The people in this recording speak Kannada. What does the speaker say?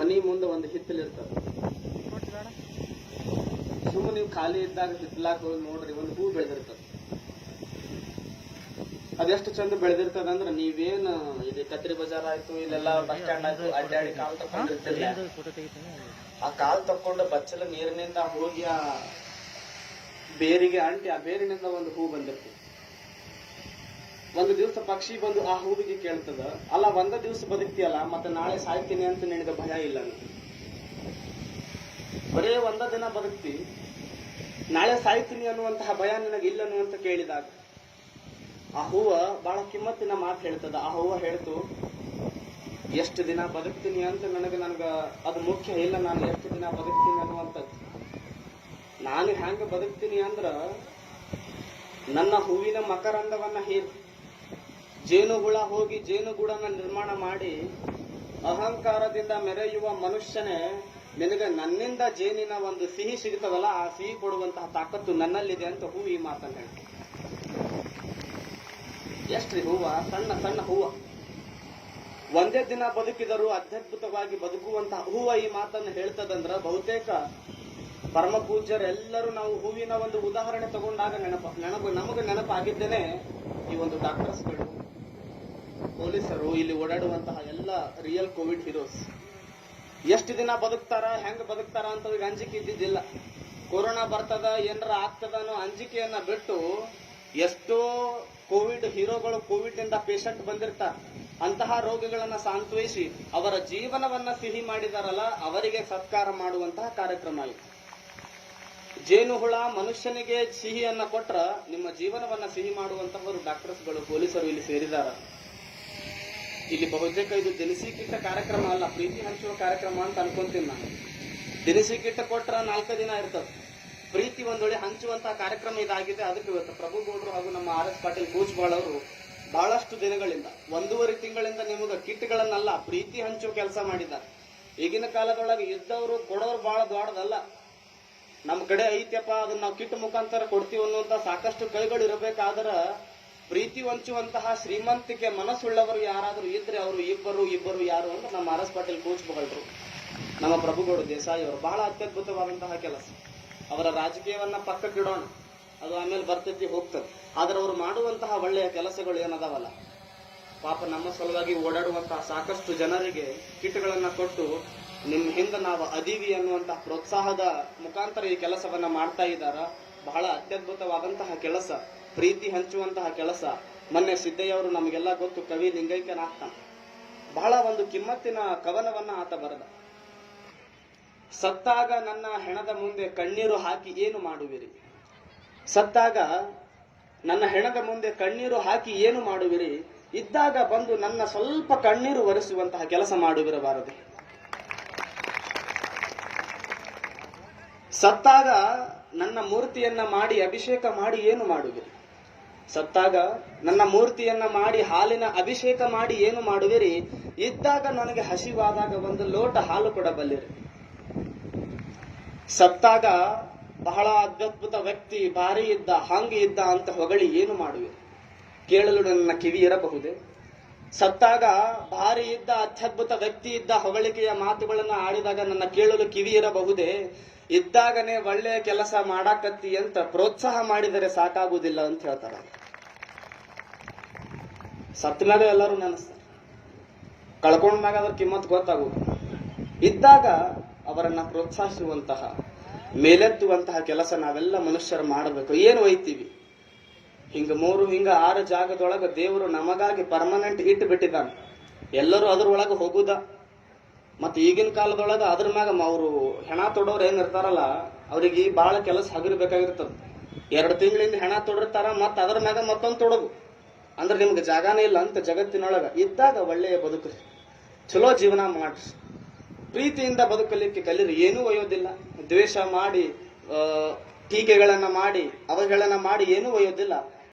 ಮನಿ ಮುಂದೆ ಒಂದು ಹಿತ್ತಲ್ ಇರ್ತದ. ಸುಮ್ಮನೆ ನೀವು ಖಾಲಿ ಇದ್ದಾಗ ಹಿತ್ತಲಾಕ ಹೋಗಿ ನೋಡ್ರಿ, ಒಂದು ಹೂ ಬೆಳೆದಿರ್ತದ. ಅದೆಷ್ಟು ಚಂದ ಬೆಳೆದಿರ್ತದ ಅಂದ್ರ ನೀವೇನ್ ಇದು ಕತ್ರಿ ಬಜಾರ್ ಆಯ್ತು, ಇಲ್ಲೆಲ್ಲ ಬಸ್ ಸ್ಟ್ಯಾಂಡ್ ಆಯ್ತು, ಅಡ್ಡಾಡಿ ಕಾಲ್ ತಕೊಂಡಿರ್ತಿಲ್ಲ ಆ ಕಾಲ್ ತಕೊಂಡ ಬಚ್ಚಲ ನೀರಿನಿಂದ ಹೋಗಿ ಆ ಬೇರಿಗೆ ಅಂಟಿ, ಆ ಬೇರಿನಿಂದ ಒಂದು ಹೂ ಬಂದಿರ್ತದೆ. ಒಂದು ದಿವಸ ಪಕ್ಷಿ ಬಂದು ಆ ಹೂವಿಗೆ ಕೇಳ್ತದ, ಅಲ್ಲ, ಒಂದ ದಿವಸ ಬದುಕ್ತಿಯಲ್ಲ, ಮತ್ತೆ ನಾಳೆ ಸಾಯ್ತೀನಿ ಅಂತ ನಿನಗೆ ಭಯ ಇಲ್ಲ. ಬರೇ ಒಂದ ದಿನ ಬದುಕ್ತಿ, ನಾಳೆ ಸಾಯ್ತೀನಿ ಅನ್ನುವಂತಹ ಭಯ ನಿನಗೆ ಇಲ್ಲ ಅನ್ನುವಂತ ಕೇಳಿದಾಗ, ಆ ಹೂವ ಬಹಳ ಕಿಮ್ಮತ್ತಿನ ಮಾತು ಹೇಳ್ತದ ಆ ಹೂವ ಹೇಳ್ತು, ಎಷ್ಟು ದಿನ ಬದುಕ್ತೀನಿ ಅಂತ ನನಗೆ ನನಗ ಅದು ಮುಖ್ಯ ಇಲ್ಲ, ನಾನು ಎಷ್ಟು ದಿನ ಬದುಕ್ತೀನಿ ಅನ್ನುವಂಥದ್ದು ನಾನು ಹ್ಯಾಂಗ ಬದುಕ್ತೀನಿ ಅಂದ್ರ, ನನ್ನ ಹೂವಿನ ಮಕರಂದವನ್ನ ಹೀರ್ ಜೇನುಹುಳ ಹೋಗಿ ಜೇನುಗೂಡನ್ನು ನಿರ್ಮಾಣ ಮಾಡಿ ಅಹಂಕಾರದಿಂದ ಮೆರೆಯುವ ಮನುಷ್ಯನೇ ನಿನಗೆ ನನ್ನಿಂದ ಜೇನಿನ ಒಂದು ಸಿಹಿ ಸಿಗ್ತದಲ್ಲ ಆ ಸಿಹಿ ಕೊಡುವಂತಹ ತಾಕತ್ತು ನನ್ನಲ್ಲಿದೆ ಅಂತ ಹೂ ಈ ಮಾತನ್ನು ಹೇಳ್ತಾರೆ ಎಷ್ಟ್ರಿ ಹೂವ? ಸಣ್ಣ ಸಣ್ಣ ಹೂವ. ಒಂದೇ ದಿನ ಬದುಕಿದರೂ ಅತ್ಯದ್ಭುತವಾಗಿ ಬದುಕುವಂತಹ ಹೂವ ಈ ಮಾತನ್ನು ಹೇಳ್ತದಂದ್ರ ಬಹುತೇಕ ಪರಮ ಪೂಜ್ಯರೆಲ್ಲರೂ ನಾವು ಹೂವಿನ ಒಂದು ಉದಾಹರಣೆ ತಗೊಂಡಾಗ ನೆನಪ, ನೆನಪು, ನಮಗೆ ನೆನಪಾಗಿದ್ದೇನೆ ಈ ಒಂದು ಡಾಕ್ಟರ್ಸ್ಗಳು. ಪೊಲೀಸರು ಇಲ್ಲಿ ಓಡಾಡುವಂತಹ ಎಲ್ಲ ರಿಯಲ್ ಕೋವಿಡ್ ಹೀರೋಸ್ ಎಷ್ಟು ದಿನ ಬದುಕ್ತಾರ, ಹೆಂಗ್ ಬದುಕ್ತಾರ ಅಂತ ಅಂಜಿಕೆ ಇದ್ದಿದ್ದಿಲ್ಲ. ಕೊರೋನಾ ಬರ್ತದ, ಏನರ ಆಗ್ತದ ಅನ್ನೋ ಅಂಜಿಕೆಯನ್ನ ಬಿಟ್ಟು ಎಷ್ಟೋ ಕೋವಿಡ್ ಹೀರೋಗಳು ಕೋವಿಡ್ ಇಂದ ಪೇಷಂಟ್ ಬಂದಿರ್ತಾರ. ಅಂತಹ ರೋಗಿಗಳನ್ನ ಸಾಂತ್ವಯಿಸಿ ಅವರ ಜೀವನವನ್ನ ಸಿಹಿ ಮಾಡಿದಾರಲ್ಲ, ಅವರಿಗೆ ಸತ್ಕಾರ ಮಾಡುವಂತಹ ಕಾರ್ಯಕ್ರಮ ಇದು. ಜೇನುಹುಳ ಮನುಷ್ಯನಿಗೆ ಸಿಹಿಯನ್ನ ಕೊಟ್ರ ನಿಮ್ಮ ಜೀವನವನ್ನ ಸಿಹಿ ಮಾಡುವಂತಹವರು ಡಾಕ್ಟರ್ಸ್ಗಳು ಪೊಲೀಸರು ಇಲ್ಲಿ ಸೇರಿದಾರ. ಇಲ್ಲಿ ಬಹುತೇಕ ಇದು ದಿನಸಿ ಕಿಟ್ಟ ಕಾರ್ಯಕ್ರಮ ಅಲ್ಲ, ಪ್ರೀತಿ ಹಂಚುವ ಕಾರ್ಯಕ್ರಮ ಅಂತ ಅನ್ಕೊಂತೀನಿ ನಾನು. ದಿನಸಿ ಕಿಟ್ಟ ಕೊಟ್ರ ನಾಲ್ಕು ದಿನ ಇರ್ತದೆ. ಪ್ರೀತಿ ಒಂದೊಳ್ಳೆ ಹಂಚುವಂತಹ ಕಾರ್ಯಕ್ರಮ ಇದಾಗಿದೆ. ಅದಕ್ಕೆ ಇವತ್ತು ಪ್ರಭು ಗೌಡರು ಹಾಗೂ ನಮ್ಮ ಆರ್ ಎಸ್ ಪಾಟೀಲ್ ಕೂಚ್ಬಾಳ್ ಅವರು ಬಹಳಷ್ಟು ದಿನಗಳಿಂದ, ಒಂದೂವರೆ ತಿಂಗಳಿಂದ ನಿಮಗೆ ಕಿಟ್ಗಳನ್ನೆಲ್ಲ, ಪ್ರೀತಿ ಹಂಚುವ ಕೆಲಸ ಮಾಡಿದ್ದಾರೆ. ಈಗಿನ ಕಾಲದೊಳಗೆ ಇದ್ದವರು, ಕೊಡೋರು ಬಹಳ ದೊಡ್ಡದಲ್ಲ. ನಮ್ಮ ಕಡೆ ಐತ್ಯಪ್ಪ ಅದನ್ನ ನಾವು ಕಿಟ್ ಮುಖಾಂತರ ಕೊಡ್ತೀವಿ ಅನ್ನುವಂತ ಸಾಕಷ್ಟು ಕೈಗಳು ಇರಬೇಕಾದ್ರ ಪ್ರೀತಿ ಹೊಂಚುವಂತಹ ಶ್ರೀಮಂತಿಕೆ ಮನಸ್ಸುಳ್ಳವರು ಯಾರಾದರೂ ಇದ್ರೆ ಅವರು ಇಬ್ಬರು ಇಬ್ಬರು ಯಾರು ಅಂತ ನಮ್ಮ ಆರ್ ಎಸ್ ಪಾಟೀಲ್ ನಮ್ಮ ಪ್ರಭುಗೌಡ ದೇಸಾಯಿ ಅವರು ಬಹಳ ಅತ್ಯದ್ಭುತವಾದಂತಹ ಕೆಲಸ. ಅವರ ರಾಜಕೀಯವನ್ನ ಪಕ್ಕಕ್ಕಿಡೋಣ ಅದು ಆಮೇಲೆ ಬರ್ತೈತಿ, ಹೋಗ್ತದೆ. ಆದ್ರೆ ಅವರು ಮಾಡುವಂತಹ ಒಳ್ಳೆಯ ಕೆಲಸಗಳು ಏನದಾವಲ್ಲ? ಪಾಪ ನಮ್ಮ ಸಲುವಾಗಿ ಓಡಾಡುವಂತಹ ಸಾಕಷ್ಟು ಜನರಿಗೆ ಕಿಟ್ಗಳನ್ನ ಕೊಟ್ಟು ನಿಮ್ಮ ಹಿಂದೆ ನಾವು ಅದೀವಿ ಅನ್ನುವಂತಹ ಪ್ರೋತ್ಸಾಹದ ಮುಖಾಂತರ ಈ ಕೆಲಸವನ್ನ ಮಾಡ್ತಾ ಇದ್ದಾರ? ಬಹಳ ಅತ್ಯದ್ಭುತವಾದಂತಹ ಕೆಲಸ, ಪ್ರೀತಿ ಹಂಚುವಂತಹ ಕೆಲಸ. ಮೊನ್ನೆ ಸಿದ್ದಯ್ಯವರು ನಮಗೆಲ್ಲ ಗೊತ್ತು, ಕವಿ ಲಿಂಗೈಕ್ಯನಾಗ್ತಾನೆ. ಬಹಳ ಒಂದು ಕಿಮ್ಮತ್ತಿನ ಕವನವನ್ನ ಆತ ಬರೆದ. ಸತ್ತಾಗ ನನ್ನ ಹೆಣದ ಮುಂದೆ ಕಣ್ಣೀರು ಹಾಕಿ ಏನು ಮಾಡುವಿರಿ? ಸತ್ತಾಗ ನನ್ನ ಹೆಣದ ಮುಂದೆ ಕಣ್ಣೀರು ಹಾಕಿ ಏನು ಮಾಡುವಿರಿ? ಇದ್ದಾಗ ಬಂದು ನನ್ನ ಸ್ವಲ್ಪ ಕಣ್ಣೀರು ಒರೆಸುವಂತಹ ಕೆಲಸ ಮಾಡುವಿರಬಾರದು. ಸತ್ತಾಗ ನನ್ನ ಮೂರ್ತಿಯನ್ನ ಮಾಡಿ, ಅಭಿಷೇಕ ಮಾಡಿ ಏನು ಮಾಡುವಿರಿ? ಸತ್ತಾಗ ನನ್ನ ಮೂರ್ತಿಯನ್ನ ಮಾಡಿ, ಹಾಲಿನ ಅಭಿಷೇಕ ಮಾಡಿ ಏನು ಮಾಡುವಿರಿ? ಇದ್ದಾಗ ನನಗೆ ಹಸಿವಾದಾಗ ಒಂದು ಲೋಟ ಹಾಲು ಕೊಡಬಲ್ಲಿರಿ. ಸತ್ತಾಗ ಬಹಳ ಅದ್ಭುತ ವ್ಯಕ್ತಿ, ಭಾರಿ ಇದ್ದ, ಹಂಗೆ ಇದ್ದ ಅಂತ ಹೊಗಳಿ ಏನು ಮಾಡುವೆ ಕೇಳಲು ನನ್ನ ಕಿವಿ ಇರಬಹುದೇ? ಸತ್ತಾಗ ಭಾರಿ ಇದ್ದ, ಅತ್ಯದ್ಭುತ ವ್ಯಕ್ತಿ ಇದ್ದ ಹೊಗಳಿಕೆಯ ಮಾತುಗಳನ್ನು ಆಡಿದಾಗ ನನ್ನ ಕೇಳಲು ಕಿವಿ ಇರಬಹುದೇ? ಇದ್ದಾಗನೇ ಒಳ್ಳೆಯ ಕೆಲಸ ಮಾಡಾಕತ್ತಿ ಅಂತ ಪ್ರೋತ್ಸಾಹ ಮಾಡಿದರೆ ಸಾಕಾಗುವುದಿಲ್ಲ ಅಂತ ಹೇಳ್ತಾರ. ಸತ್ತಿನಾಗ ಮ್ಯಾಗ ಎಲ್ಲರೂ ನೆನೆಸ್ತಾರೆ. ಕಳ್ಕೊಂಡ್ಮ್ಯಾಗ ಅದ್ರ ಕಿಮ್ಮತ್ ಗೊತ್ತಾಗುವುದು. ಇದ್ದಾಗ ಅವರನ್ನ ಪ್ರೋತ್ಸಾಹಿಸುವಂತಹ, ಮೇಲೆತ್ತುವಂತಹ ಕೆಲಸ ನಾವೆಲ್ಲ ಮನುಷ್ಯರು ಮಾಡಬೇಕು. ಏನು ಒಯ್ತೀವಿ? ಹಿಂಗ ಮೂರು, ಹಿಂಗ ಆರು ಜಾಗದೊಳಗ ದೇವರು ನಮಗಾಗಿ ಪರ್ಮನೆಂಟ್ ಇಟ್ಟು ಬಿಟ್ಟಿದ್ದಾನೆ. ಎಲ್ಲರೂ ಅದ್ರೊಳಗ ಹೋಗುದ. ಮತ್ತೆ ಈಗಿನ ಕಾಲದೊಳಗ ಅದ್ರ ಮ್ಯಾಗ ಅವರು ಹೆಣ ತೊಡೋರು ಏನಿರ್ತಾರಲ್ಲ ಅವ್ರಿಗೆ ಬಹಳ ಕೆಲಸ ಹಗರ್ಬೇಕಾಗಿರ್ತದ. ಎರಡು ತಿಂಗಳಿಂದ ಹೆಣ ತೊಡಿರ್ತಾರ, ಮತ್ತ ಅದ್ರ ಮ್ಯಾಗ ಮತ್ತೊಂದು ತೊಡಗು. ಅಂದ್ರೆ ನಿಮ್ಗೆ ಜಾಗನೇ ಇಲ್ಲ ಅಂತ ಜಗತ್ತಿನೊಳಗ. ಇದ್ದಾಗ ಒಳ್ಳೆಯ ಬದುಕ್ರಿ. ಚಲೋ ಜೀವನ ಮಾಡ್ರಿ. ಪ್ರೀತಿಯಿಂದ ಬದುಕಲಿಕ್ಕೆ ಕಲಿರಿ. ಏನೂ ಒಯ್ಯೋದಿಲ್ಲ. ದ್ವೇಷ ಮಾಡಿ ಟೀಕೆಗಳನ್ನು ಮಾಡಿ ಅವಗಳನ್ನ ಮಾಡಿ ಏನೂ ಒಯ್ಯೋದಿಲ್ಲ.